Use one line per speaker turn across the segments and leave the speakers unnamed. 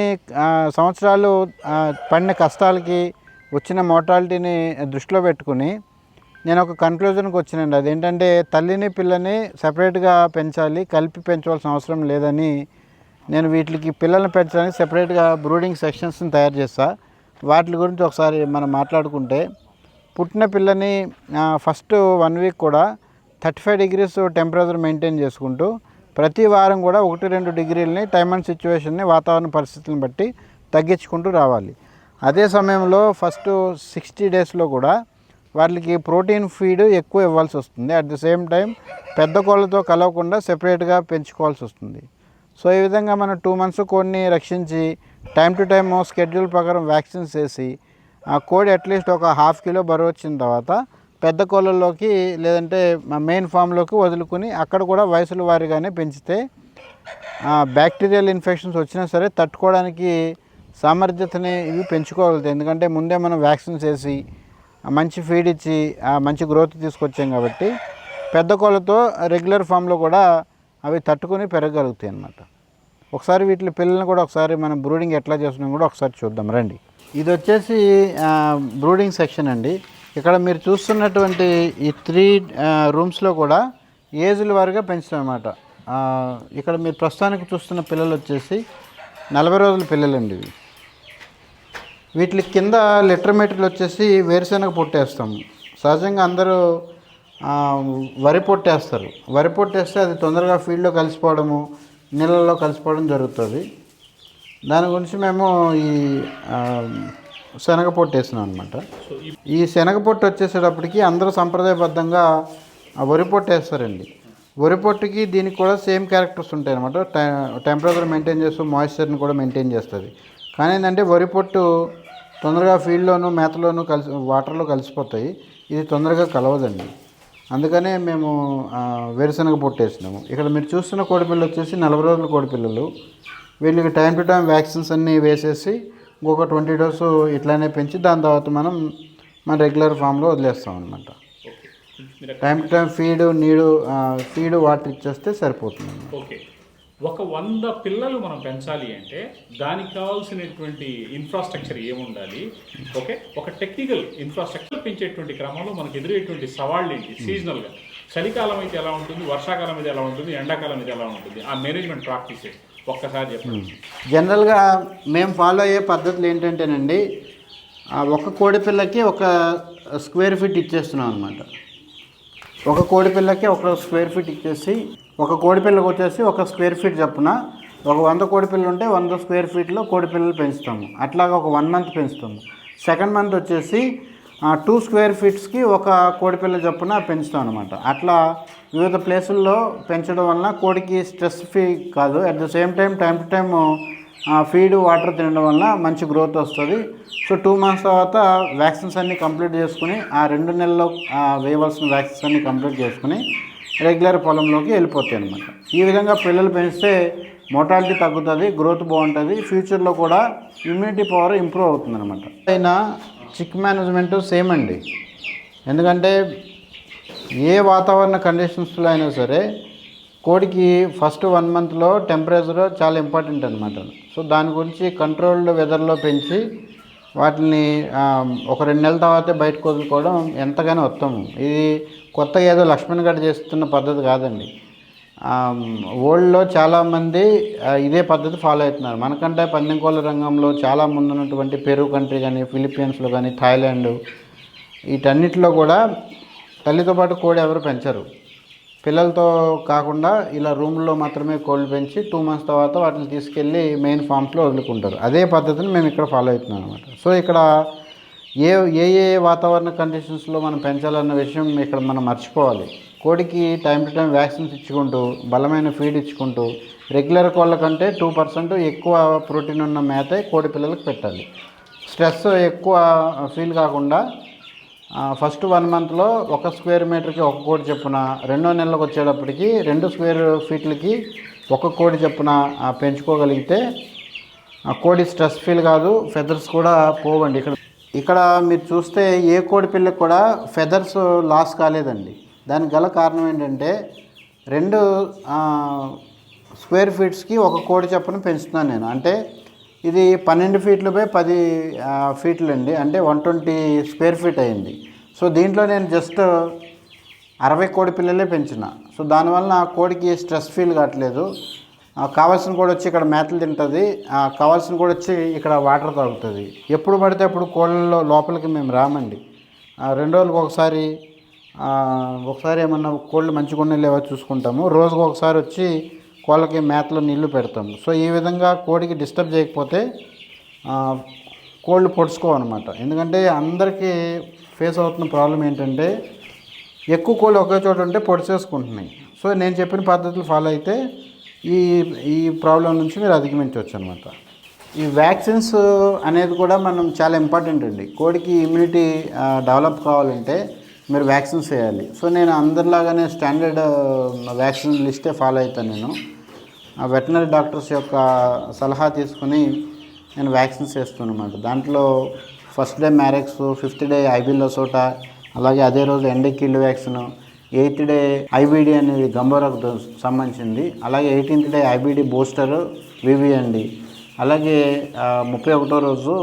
కొన్ని సంవత్సరాలు పడిన కష్టాలకి వచ్చిన మోటాలిటీని దృష్టిలో పెట్టుకుని నేను ఒక కన్క్లూజన్కి వచ్చినండి. అదేంటంటే తల్లిని పిల్లని సపరేట్గా పెంచాలి కలిపి పెంచవలసిన అవసరం లేదని నేను వీటికి పిల్లల్ని పెంచడానికి సెపరేట్గా బ్రూడింగ్ సెక్షన్స్ని తయారు చేస్తా. వాటి గురించి ఒకసారి మనం మాట్లాడుకుంటే పుట్టిన పిల్లని ఫస్ట్ వన్ వీక్ కూడా thirty five degrees temperature maintain చేసుకుంటూ ప్రతి వారం కూడా ఒకటి రెండు డిగ్రీలని టైమ్ అండ్ సిచ్యువేషన్ని వాతావరణ పరిస్థితులను బట్టి తగ్గించుకుంటూ రావాలి. అదే సమయంలో ఫస్ట్ సిక్స్టీ డేస్లో కూడా వాళ్ళకి ప్రోటీన్ ఫీడ్ ఎక్కువ ఇవ్వాల్సి వస్తుంది. అట్ ద సేమ్ టైం పెద్ద కోళ్ళతో కలవకుండా సెపరేట్గా పెంచుకోవాల్సి వస్తుంది. సో ఈ విధంగా మనం టూ మంత్స్ కోడిని రక్షించి టైం టు టైం స్కెడ్యూల్ ప్రకారం వ్యాక్సిన్స్ వేసి ఆ కోడి అట్లీస్ట్ ఒక హాఫ్ కిలో బరువు వచ్చిన తర్వాత పెద్ద కోళ్ళల్లోకి లేదంటే మా మెయిన్ ఫామ్లోకి వదులుకుని అక్కడ కూడా వయసుల వారిగానే పెంచితే బ్యాక్టీరియల్ ఇన్ఫెక్షన్స్ వచ్చినా సరే తట్టుకోవడానికి సామర్థ్యతని ఇవి పెంచుకోగలుగుతాయి. ఎందుకంటే ముందే మనం వ్యాక్సిన్స్ వేసి మంచి ఫీడ్ ఇచ్చి ఆ మంచి గ్రోత్ తీసుకొచ్చాం కాబట్టి పెద్ద కోళ్ళతో రెగ్యులర్ ఫామ్లో కూడా అవి తట్టుకొని పెరగగలుగుతాయి అన్నమాట. ఒకసారి వీటి పిల్లల్ని కూడా ఒకసారి మనం బ్రూడింగ్ ఎట్లా చేస్తున్నాం కూడా ఒకసారి చూద్దాం. రండి. ఇది వచ్చేసి బ్రూడింగ్ సెక్షన్ అండి. ఇక్కడ మీరు చూస్తున్నటువంటి ఈ త్రీ రూమ్స్లో కూడా ఏజ్ల వారిగా పెంచుతామన్నమాట. ఇక్కడ మీరు ప్రస్తుతానికి చూస్తున్న పిల్లలు వచ్చేసి నలభై రోజుల పిల్లలండి ఇవి. వీటి కింద లిటర్ మెటీరియల్ వచ్చేసి వేరుశెనగ పొట్టేస్తాము. సహజంగా అందరూ వరి పొట్టేస్తారు. వరి పొట్టేస్తే అది తొందరగా ఫీల్డ్లో కలిసిపోవడము నీళ్ళల్లో కలిసిపోవడం జరుగుతుంది. దాని గురించి మేము ఈ శనగ పొట్టు వేసినాం అనమాట ఈ శనగ పొట్టు వచ్చేసేటప్పటికి అందరూ సంప్రదాయబద్ధంగా ఆ వరి పొట్టు వేస్తారండి వరి పొట్టుకి దీనికి కూడా సేమ్ క్యారెక్టర్స్ ఉంటాయి అనమాట టెంపరేచర్ మెయింటైన్ చేస్తూ మాయిశ్చర్ని కూడా మెయింటైన్ చేస్తుంది. కానీ ఏంటంటే వరి పొట్టు తొందరగా ఫీల్డ్లోనూ మేతలోనూ కలిసి వాటర్లో కలిసిపోతాయి. ఇది తొందరగా కలవదండి. అందుకనే మేము వేరుశనగ పొట్టు వేసినాము ఇక్కడ మీరు చూస్తున్న కోడిపిల్లలు వచ్చేసి నలభై రోజుల కోడిపిల్లలు. వీళ్ళకి టైం టు టైం వ్యాక్సిన్స్ అన్నీ వేసేసి ఇంకొక ట్వంటీ డోస్ ఇట్లానే పెంచి దాని తర్వాత మనం మన రెగ్యులర్ ఫామ్లో వదిలేస్తాం అనమాట టైం టు టైం ఫీడ్ నీడు ఫీడ్ వాటర్ ఇచ్చేస్తే సరిపోతుంది
ఓకే. ఒక వంద పిల్లలు మనం పెంచాలి అంటే దానికి కావాల్సినటువంటి ఇన్ఫ్రాస్ట్రక్చర్ ఏముండాలి? ఓకే. ఒక టెక్నికల్ ఇన్ఫ్రాస్ట్రక్చర్ పెంచేటువంటి క్రమంలో మనకు ఎదురయ్యేటువంటి సవాళ్ళు ఏంటి? సీజనల్గా చలికాలం అయితే ఎలా ఉంటుంది? వర్షాకాలం అయితే ఎలా ఉంటుంది? ఎండాకాలం అయితే ఎలా ఉంటుంది? ఆ మేనేజ్మెంట్ ప్రాక్టీసెస్ ఒక్కసారి చెప్పండి.
జనరల్గా మేము ఫాలో అయ్యే పద్ధతులు ఏంటంటేనండి ఒక కోడి పిల్లకి ఒక స్క్వేర్ ఫీట్ ఇచ్చేస్తున్నాం అనమాట ఒక కోడి పిల్లకి ఒక స్క్వేర్ ఫీట్ ఇచ్చేసి ఒక కోడి పిల్లకి వచ్చేసి ఒక స్క్వేర్ ఫీట్ చొప్పున ఒక వంద కోడి పిల్లలు ఉంటే వంద స్క్వేర్ ఫీట్లో కోడి పిల్లలు పెంచుతాము. అట్లాగా ఒక వన్ మంత్ పెంచుతాము. సెకండ్ మంత్ వచ్చేసి టూ స్క్వేర్ ఫీట్స్కి ఒక కోడి పిల్ల చొప్పున పెంచుతాం అనమాట అట్లా వివిధ ప్లేసుల్లో పెంచడం వలన కోడికి స్ట్రెస్ ఫ్రీ కాదు. At the same time time to time feed water తినడం వల్ల మంచి గ్రోత్ వస్తుంది. సో టూ మంత్స్ తర్వాత వ్యాక్సిన్స్ అన్నీ కంప్లీట్ చేసుకుని ఆ రెండు నెలల్లో వేయవలసిన వ్యాక్సిన్స్ అన్నీ కంప్లీట్ చేసుకుని రెగ్యులర్ పొలంలోకి వెళ్ళిపోతాయి అనమాట ఈ విధంగా పిల్లలు పెంచితే మోటాలిటీ తగ్గుతుంది గ్రోత్ బాగుంటుంది ఫ్యూచర్లో కూడా ఇమ్యూనిటీ పవర్ ఇంప్రూవ్ అవుతుంది అనమాట అయినా చిక్ మేనేజ్మెంట్ సేమ్ అండి. ఎందుకంటే ఏ వాతావరణ కండిషన్స్లో అయినా సరే కోడికి ఫస్ట్ వన్ మంత్లో టెంపరేచర్ చాలా ఇంపార్టెంట్ అనమాట సో దాని గురించి కంట్రోల్డ్ వెదర్లో పెంచి వాటిని ఒక రెండు నెలల తర్వాతే బయటకు వదులుకోవడం ఎంతగానో ఉత్తమం. ఇది కొత్తగా ఏదో లక్ష్మణ్ గడ్ చేస్తున్న పద్ధతి కాదండి. వరల్డ్లో చాలామంది ఇదే పద్ధతి ఫాలో అవుతున్నారు. మనకంటే పందెంకోళ్ళ రంగంలో చాలా ముందున్నటువంటి పెరు కంట్రీ కానీ ఫిలిప్పీన్స్లో కానీ థాయిలాండ్ వీటన్నిటిలో కూడా తల్లితో పాటు కోడి ఎవరు పెంచరు. పిల్లలతో కాకుండా ఇలా రూమ్లో మాత్రమే కోళ్ళు పెంచి టూ మంత్స్ తర్వాత వాటిని తీసుకెళ్ళి మెయిన్ ఫామ్స్లో వదులుకుంటారు. అదే పద్ధతిని మేము ఇక్కడ ఫాలో అవుతున్నాం అనమాట సో ఇక్కడ ఏ ఏ ఏ వాతావరణ కండిషన్స్లో మనం పెంచాలన్న విషయం ఇక్కడ మనం మర్చిపోవాలి. కోడికి టైం టు టైం వ్యాక్సిన్స్ ఇచ్చుకుంటూ బలమైన ఫీడ్ ఇచ్చుకుంటూ రెగ్యులర్ కోళ్ళ కంటే టూ పర్సెంట్ ఎక్కువ ప్రోటీన్ ఉన్న మేతే కోడి పిల్లలకు పెట్టాలి. స్ట్రెస్ ఎక్కువ ఫీల్ కాకుండా ఫస్ట్ వన్ మంత్లో ఒక స్క్వేర్ మీటర్కి ఒక కోడి చొప్పున రెండో నెలలకు వచ్చేటప్పటికి రెండు స్క్వేర్ ఫీట్లకి ఒక కోడి చొప్పున పెంచుకోగలిగితే ఆ కోడి స్ట్రెస్ ఫీల్ కాదు ఫెదర్స్ కూడా పోవండి. ఇక్కడ ఇక్కడ మీరు చూస్తే ఏ కోడి పిల్లకి కూడా ఫెదర్స్ లాస్ కాలేదండి. దానికి గల కారణం ఏంటంటే రెండు స్క్వేర్ ఫీట్స్కి ఒక కోడి చొప్పున పెంచుతున్నాను నేను. అంటే ఇది పన్నెండు ఫీట్లు బై పది ఫీట్లు అండి అంటే వన్ ట్వంటీ స్క్వేర్ ఫీట్ అయింది. సో దీంట్లో నేను జస్ట్ అరవై కోడి పిల్లలే పెంచిన. సో దానివల్ల ఆ కోడికి స్ట్రెస్ ఫీల్ కావట్లేదు. కావాల్సిన కూడా వచ్చి ఇక్కడ మేతలు తింటుంది. ఆ, కావాల్సిన కూడా వచ్చి ఇక్కడ వాటర్ తాగుతుంది. ఎప్పుడు పడితే అప్పుడు కోళ్ళలో లోపలికి మేము రామండి. రెండు రోజులకు ఒకసారి ఒకసారి ఏమన్నా కోళ్ళు మంచిగా ఉన్నాయి లేవో చూసుకుంటాము. రోజుకు ఒకసారి వచ్చి కోళ్ళకి మేతలో నీళ్ళు పెడతాం. సో ఈ విధంగా కోడికి డిస్టర్బ్ చేయకపోతే కోళ్ళు పొడుచుకోవన్నమాట. ఎందుకంటే అందరికీ ఫేస్ అవుతున్న ప్రాబ్లం ఏంటంటే ఎక్కువ కోళ్ళు ఒకే చోట ఉంటే పొడిచేసుకుంటున్నాయి. సో నేను చెప్పిన పద్ధతులు ఫాలో అయితే ఈ ఈ ప్రాబ్లం నుంచి మీరు అధిగమించవచ్చు అనమాట ఈ వ్యాక్సిన్స్ అనేది కూడా మనం చాలా ఇంపార్టెంట్ అండి. కోడికి ఇమ్యూనిటీ డెవలప్ కావాలంటే మీరు వ్యాక్సిన్స్ వేయాలి. సో నేను అందరిలాగానే స్టాండర్డ్ వ్యాక్సిన్ లిస్టే ఫాలో అవుతాను నేను. ఆ వెటనరీ డాక్టర్స్ యొక్క సలహా తీసుకుని నేను వ్యాక్సిన్స్ వేస్తాను అనమాట దాంట్లో first day Marek's fifth day ఐబిలోసోటా అలాగే అదే రోజు ఎండకిల్లు వ్యాక్సిన్ ఎయిత్ డే ఐబీడీ అనేది గంబోరకు సంబంధించింది. అలాగే ఎయిటీన్త్ డే ఐబీడీ బూస్టర్ వివిఎండి. అలాగే ముప్పై ఒకటో రోజు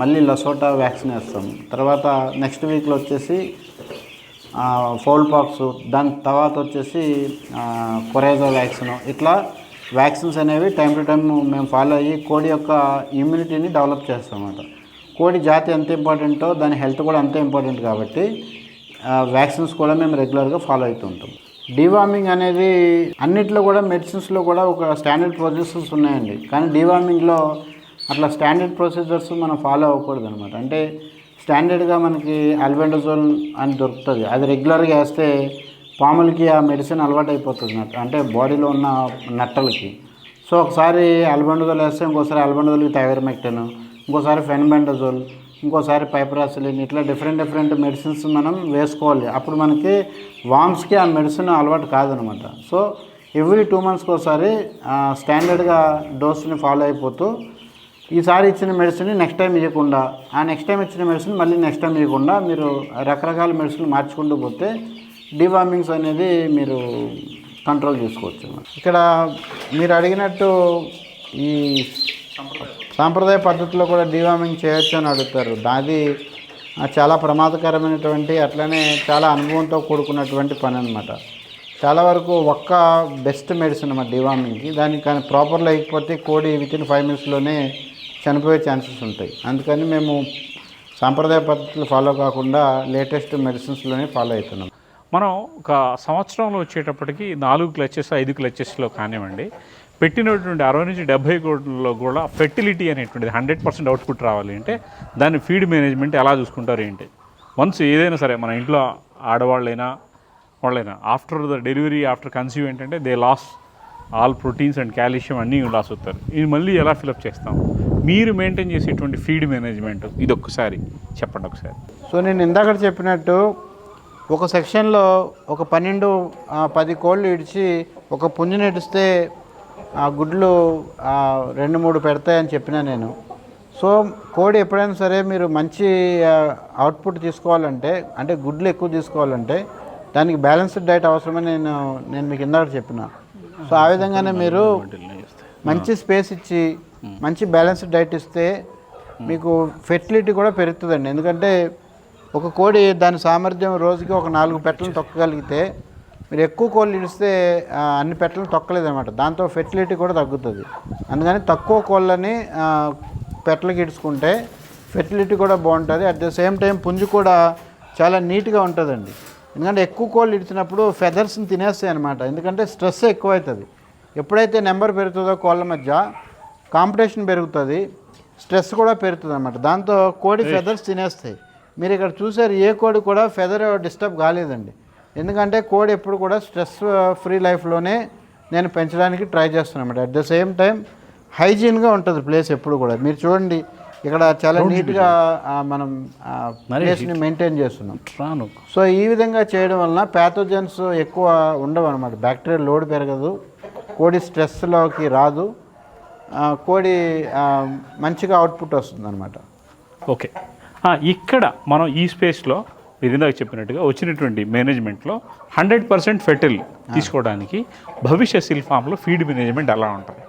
మళ్ళీ లసోటా వ్యాక్సిన్ వేస్తాం. తర్వాత నెక్స్ట్ వీక్లో వచ్చేసి ఫోల్డ్ పాక్స్ దాని తర్వాత వచ్చేసి కొరేజా వ్యాక్సిన్. ఇట్లా వ్యాక్సిన్స్ అనేవి టైం టు టైం మేము ఫాలో అయ్యి కోడి యొక్క ఇమ్యూనిటీని డెవలప్ చేస్తాం అన్నమాట కోడి జాతి ఎంత ఇంపార్టెంటో దాని హెల్త్ కూడా అంతే ఇంపార్టెంట్ కాబట్టి వ్యాక్సిన్స్ కూడా మేము రెగ్యులర్గా ఫాలో అవుతుంటాం డీవార్మింగ్ అనేది అన్నిట్లో కూడా మెడిసిన్స్లో కూడా ఒక స్టాండర్డ్ ప్రొసీజర్స్ ఉన్నాయండి. కానీ డీవార్మింగ్లో అట్లా స్టాండర్డ్ ప్రొసీజర్స్ మనం ఫాలో అవ్వకూడదు అనమాట అంటే స్టాండర్డ్గా మనకి అల్బెండజోల్ అని దొరుకుతుంది. అది రెగ్యులర్గా వేస్తే పాములకి ఆ మెడిసిన్ అలవాటు అయిపోతుంది అంటే బాడీలో ఉన్న నట్టలకి. సో ఒకసారి అల్బెండజోల్ వేస్తే ఇంకోసారి అల్బెండజోల్కి థైవర్మెక్టన్ ఇంకోసారి ఫెన్బెండజోల్ ఇంకోసారి పైపరాసిలిన్ ఇట్లా డిఫరెంట్ డిఫరెంట్ మెడిసిన్స్ మనం వేసుకోవాలి. అప్పుడు మనకి వామ్స్కి ఆ మెడిసిన్ అలవాటు కాదనమాట. సో ఎవ్రీ టూ మంత్స్కి ఒకసారి స్టాండర్డ్గా డోస్ని ఫాలో అయిపోతూ ఈసారి ఇచ్చిన మెడిసిన్ నెక్స్ట్ టైం ఇవ్వకుండా ఆ నెక్స్ట్ టైం ఇచ్చిన మెడిసిన్ మళ్ళీ నెక్స్ట్ టైం ఇవ్వకుండా మీరు రకరకాల మెడిసిన్ మార్చుకుంటూ పోతే డివార్మింగ్స్ అనేది మీరు కంట్రోల్ చేసుకోవచ్చు. ఇక్కడ మీరు అడిగినట్టు ఈ సాంప్రదాయ పద్ధతిలో కూడా డివార్మింగ్ చేయొచ్చు అని అడుగుతారు. దాది చాలా ప్రమాదకరమైనటువంటి అట్లనే చాలా అనుభవంతో కూడుకున్నటువంటి పని అనమాట చాలా వరకు ఒక్క బెస్ట్ మెడిసిన్ అన్నమాట డివార్మింగ్కి. దానికి కానీ ప్రాపర్ లేకపోతే కోడి విత్ ఇన్ ఫైవ్ మినిట్స్లోనే చనిపోయే ఛాన్సెస్ ఉంటాయి. అందుకని మేము సాంప్రదాయ పద్ధతులు ఫాలో కాకుండా లేటెస్ట్ మెడిసిన్స్లోనే ఫాలో అవుతున్నాం.
మనం ఒక సంవత్సరంలో వచ్చేటప్పటికి నాలుగు క్లచెస్ ఐదు క్లచెస్లో కానివ్వండి పెట్టినటువంటి అరవై నుంచి డెబ్బై కోట్లలో కూడా ఫెర్టిలిటీ అనేటువంటిది హండ్రెడ్ పర్సెంట్ అవుట్పుట్ రావాలి అంటే దాన్ని ఫీడ్ మేనేజ్మెంట్ ఎలా చూసుకుంటారు ఏంటి? వన్స్ ఏదైనా సరే మన ఇంట్లో ఆడవాళ్ళైనా వాళ్ళైనా after the delivery after conceive ఏంటంటే they loss all proteins and calcium అన్నీ లాస్ అవుతారు. ఇది మళ్ళీ ఎలా ఫిలప్ చేస్తాం? మీరు మెయింటైన్ చేసేటువంటి ఫీడ్ మేనేజ్మెంట్ ఇది ఒక్కసారి చెప్పండి ఒకసారి.
సో నేను ఇందాక చెప్పినట్టు ఒక సెక్షన్లో ఒక పన్నెండు పది కోళ్ళు ఇడిచి ఒక పుంజుని ఇడిస్తే ఆ గుడ్లు రెండు మూడు పెడతాయని చెప్పిన నేను. సో కోడి ఎప్పుడైనా సరే మీరు మంచి అవుట్పుట్ తీసుకోవాలంటే అంటే గుడ్లు ఎక్కువ తీసుకోవాలంటే దానికి బ్యాలెన్స్డ్ డైట్ అవసరమని నేను నేను మీకు ఇందాక చెప్పిన. సో ఆ విధంగానే మీరు మంచి స్పేస్ ఇచ్చి మంచి బ్యాలెన్స్డ్ డైట్ ఇస్తే మీకు ఫెర్టిలిటీ కూడా పెరుగుతుందండి. ఎందుకంటే ఒక కోడి దాని సామర్థ్యం రోజుకి ఒక నాలుగు పెట్టలను తొక్కగలిగితే మీరు ఎక్కువ కోళ్ళు ఇడిస్తే అన్ని పెట్టలను తొక్కలేదన్నమాట. దాంతో ఫెర్టిలిటీ కూడా తగ్గుతుంది. అందుకని తక్కువ కోళ్ళని పెట్టలకి ఇడుచుకుంటే ఫెర్టిలిటీ కూడా బాగుంటుంది. అట్ ద సేమ్ టైం పుంజు కూడా చాలా నీట్గా ఉంటుందండి. ఎందుకంటే ఎక్కువ కోళ్ళు ఇడిచినప్పుడు ఫెదర్స్ని తినేస్తాయి అనమాట ఎందుకంటే స్ట్రెస్ ఎక్కువ అవుతుంది ఎప్పుడైతే నెంబర్ పెరుగుతుందో కోళ్ళ మధ్య కాంపిటీషన్ పెరుగుతుంది స్ట్రెస్ కూడా పెరుగుతుంది అనమాట దాంతో కోడి ఫెదర్స్ తినేస్తాయి. మీరు ఇక్కడ చూసారు ఏ కోడి కూడా ఫెదర్ డిస్టర్బ్ కాలేదండి. ఎందుకంటే కోడి ఎప్పుడు కూడా స్ట్రెస్ ఫ్రీ లైఫ్లోనే నేను పెంచడానికి ట్రై చేస్తున్నాను అట్ ద సేమ్ టైం హైజీన్గా ఉంటుంది ప్లేస్ ఎప్పుడు కూడా. మీరు చూడండి ఇక్కడ చాలా నీట్గా మనం ప్లేస్ని మెయింటైన్ చేస్తున్నాం. సో ఈ విధంగా చేయడం వలన ప్యాథోజన్స్ ఎక్కువ ఉండవు అనమాట బ్యాక్టీరియల్ లోడ్ పెరగదు కోడి స్ట్రెస్లోకి రాదు కోడి మంచిగా అవుట్పుట్ వస్తుంది అనమాట
ఓకే. ఇక్కడ మనం ఈ స్పేస్లో మీరు ఇందాక చెప్పినట్టుగా వచ్చినటువంటి మేనేజ్మెంట్లో హండ్రెడ్ పర్సెంట్ ఫెటిల్ తీసుకోవడానికి భవిష్య శిల్ఫామ్లో ఫీడ్ మేనేజ్మెంట్ ఎలా ఉంటుంది?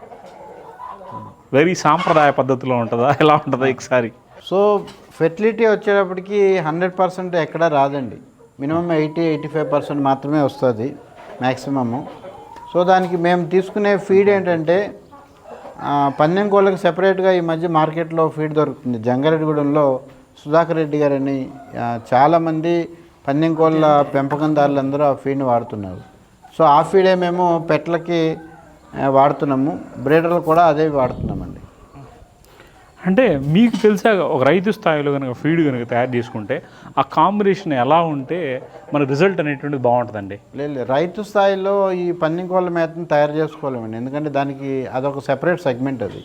వెరీ సాంప్రదాయ పద్ధతిలో ఉంటుందా? ఎలా ఉంటుందా ఒకసారి?
సో ఫెర్టిలిటీ వచ్చేటప్పటికి హండ్రెడ్ పర్సెంట్ ఎక్కడా రాదండి. Minimum eighty eighty five percent మాత్రమే వస్తుంది మ్యాక్సిమము సో దానికి మేము తీసుకునే ఫీడ్ ఏంటంటే పందెం కోళ్ళకి సెపరేట్గా ఈ మధ్య మార్కెట్లో ఫీడ్ దొరుకుతుంది. జంగారెడ్డిగూడెంలో సుధాకర్ రెడ్డి గారని చాలామంది పందెం కోళ్ళ పెంపకందారులందరూ ఆ ఫీడ్ని వాడుతున్నారు. సో ఆ ఫీడే మేము పెట్లకి వాడుతున్నాము. బ్రీడర్లు కూడా అదే వాడుతున్నామండి.
అంటే మీకు తెలిసా ఒక రైతు స్థాయిలో కనుక ఫీడ్ కనుక తయారు చేసుకుంటే ఆ కాంబినేషన్ ఎలా ఉంటే మన రిజల్ట్ అనేటువంటిది బాగుంటుందండి?
లేదు లేదు. రైతు స్థాయిలో ఈ పందెం కోళ్ళ మేతను తయారు చేసుకోలేమండి. ఎందుకంటే దానికి అదొక సెపరేట్ సెగ్మెంట్ అది.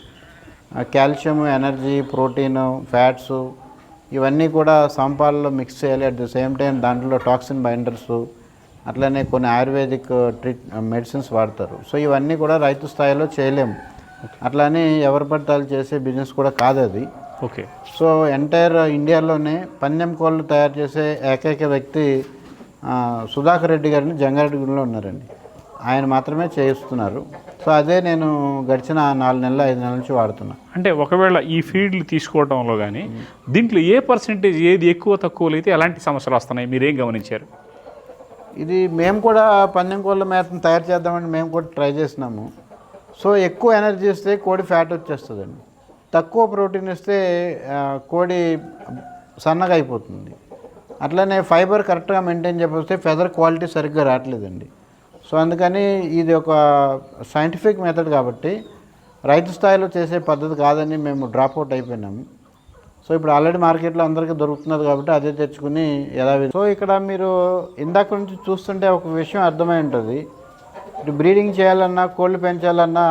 కాల్షియం ఎనర్జీ ప్రోటీన్ ఫ్యాట్స్ ఇవన్నీ కూడా సంపాలలో మిక్స్ చేయాలి. అట్ ది సేమ్ టైం దాంట్లో టాక్సిన్ బైండర్స్ అట్లనే కొన్ని ఆయుర్వేదిక్ ట్రీట్ మెడిసిన్స్ వాడతారు. సో ఇవన్నీ కూడా రైతు స్థాయిలో చేయలేము. అట్లానే ఎవరి పడతాలు చేసే బిజినెస్ కూడా కాదు అది.
ఓకే
సో ఎంటైర్ ఇండియాలోనే పందెం కోళ్ళు తయారు చేసే ఏకైక వ్యక్తి ఆ, సుధాకర్ రెడ్డి గారిని జంగారెడ్డిగూడెంలో ఉన్నారండి. ఆయన మాత్రమే చేయిస్తున్నారు. సో అదే నేను గడిచిన నాలుగు నెలలు ఐదు నెలల నుంచి వాడుతున్నా.
అంటే ఒకవేళ ఈ ఫీడ్లు తీసుకోవడంలో కానీ దీంట్లో ఏ పర్సెంటేజ్ ఏది ఎక్కువ తక్కువలు అయితే ఎలాంటి సమస్యలు వస్తున్నాయి? మీరేం గమనించారు?
ఇది మేము కూడా పందెం కోళ్ళ మేతను తయారు చేద్దామని మేము కూడా ట్రై చేసినాము. సో ఎక్కువ ఎనర్జీ ఇస్తే కోడి ఫ్యాట్ వచ్చేస్తుందండి. తక్కువ ప్రోటీన్ ఇస్తే కోడి సన్నగా అయిపోతుంది. అట్లనే ఫైబర్ కరెక్ట్గా మెయింటైన్ చేయకపోతే ఫెదర్ క్వాలిటీ సరిగ్గా రావట్లేదండి. సో అందుకని ఇది ఒక సైంటిఫిక్ మెథడ్ కాబట్టి రైతు స్థాయిలో చేసే పద్ధతి కాదని మేము డ్రాప్ అవుట్ అయిపోయినాము. సో ఇప్పుడు ఆల్రెడీ మార్కెట్లో అందరికీ దొరుకుతున్నది కాబట్టి అదే తెచ్చుకుని ఎలా సో ఇక్కడ మీరు ఇందాక నుంచి చూస్తుంటే ఒక విషయం అర్థమై ఉంటుంది. ఇటు బ్రీడింగ్ చేయాలన్నా కోళ్ళు పెంచాలన్నా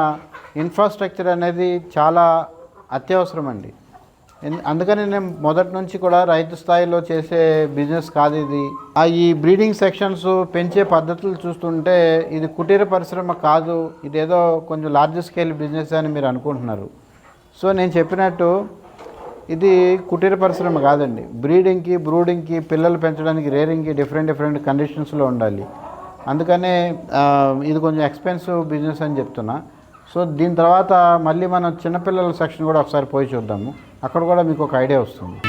ఇన్ఫ్రాస్ట్రక్చర్ అనేది చాలా అత్యవసరం అండి. అందుకని నేను మొదటి నుంచి కూడా రైతు స్థాయిలో చేసే బిజినెస్ కాదు ఇది. ఆ ఈ బ్రీడింగ్ సెక్షన్స్ పెంచే పద్ధతులు చూస్తుంటే ఇది కుటీర పరిశ్రమ కాదు ఇదేదో కొంచెం లార్జ్ స్కేల్ బిజినెస్ అని మీరు అనుకుంటున్నారు. సో నేను చెప్పినట్టు ఇది కుటీర పరిశ్రమ కాదండి. బ్రీడింగ్కి బ్రూడింగ్కి పిల్లలు పెంచడానికి రేరింగ్కి డిఫరెంట్ డిఫరెంట్ కండిషన్స్లో ఉండాలి. అందుకనే ఇది కొంచెం ఎక్స్పెన్సివ్ బిజినెస్ అని చెప్తున్నా. సో దీని తర్వాత మళ్ళీ మనం చిన్నపిల్లల సెక్షన్ కూడా ఒకసారి పోయి చూద్దాము. అక్కడ కూడా మీకు ఒక ఐడియా వస్తుంది.